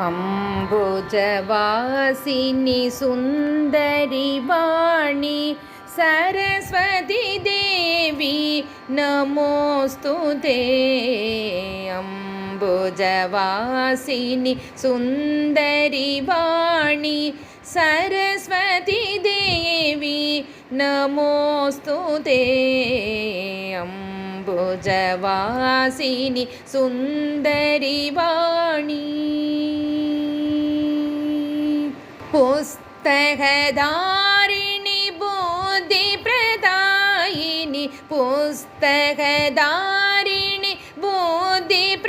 अम्बुजवासिनि सुन्दरि वाणि सरस्वती देवी नमोऽस्तु ते अम्बुजवासिनि सुन्दरि वाणि सरस्वती देवी नमोऽस्तु ते अम्बुजवासिनि सुन्दरि वाणी पुस्तकदारिणि बुद्धिप्रदायिनि पुस्तकदारिणि बुद्धिप्रदायिनि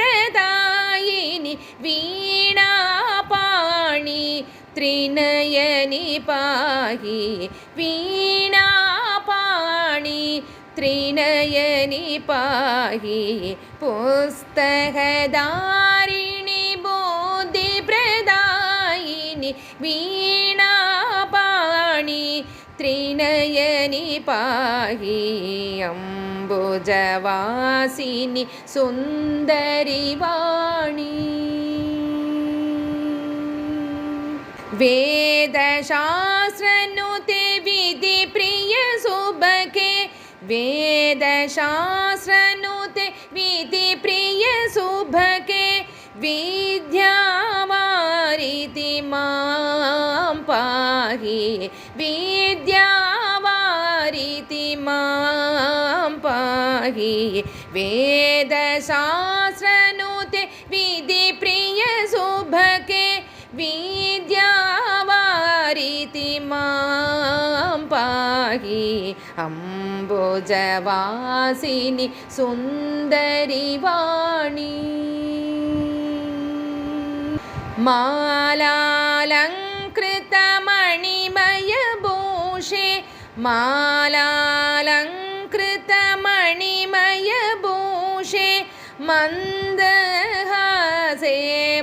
वीणापाणि त्रिनयनि पाहि वीणापाणि त्रिनयनि पाहि वीणापाणि त्रिनयनि पाहि अम्बुजवासिनि सुन्दरि वेदशास्त्रनुते विधिप्रियसुभगे वेदशास्त्रनुते विधिप्रियसुभगे विद्यावारिति विद्यावारिति मां पाहि वेदशास्त्रनुते विधिप्रियसुभगे विद्यावारिति मां पाहि अम्बुजवासिनि सुन्दरि वाणी मालालङ्कृतमणिमयभूषे मालालङ्कृतमणिमयभूषे मन्दहासे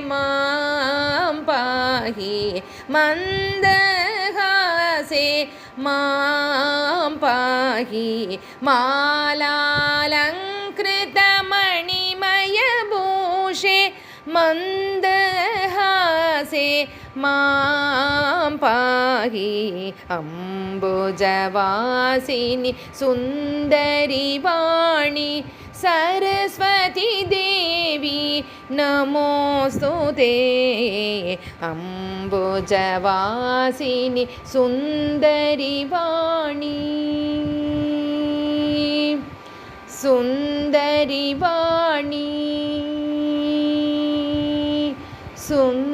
मां पाहि मन्दहासे मां पाहि मालालङ्कृतमणिमयभूषे मन्दहासे मां पाहि अम्बुजवासिनि सुन्दरि वाणि सरस्वती देवी नमोऽस्तु ते। अम्बुजवासिनि सुन्दरि वाणी सुन्दरि वाणी सुन्दरि वा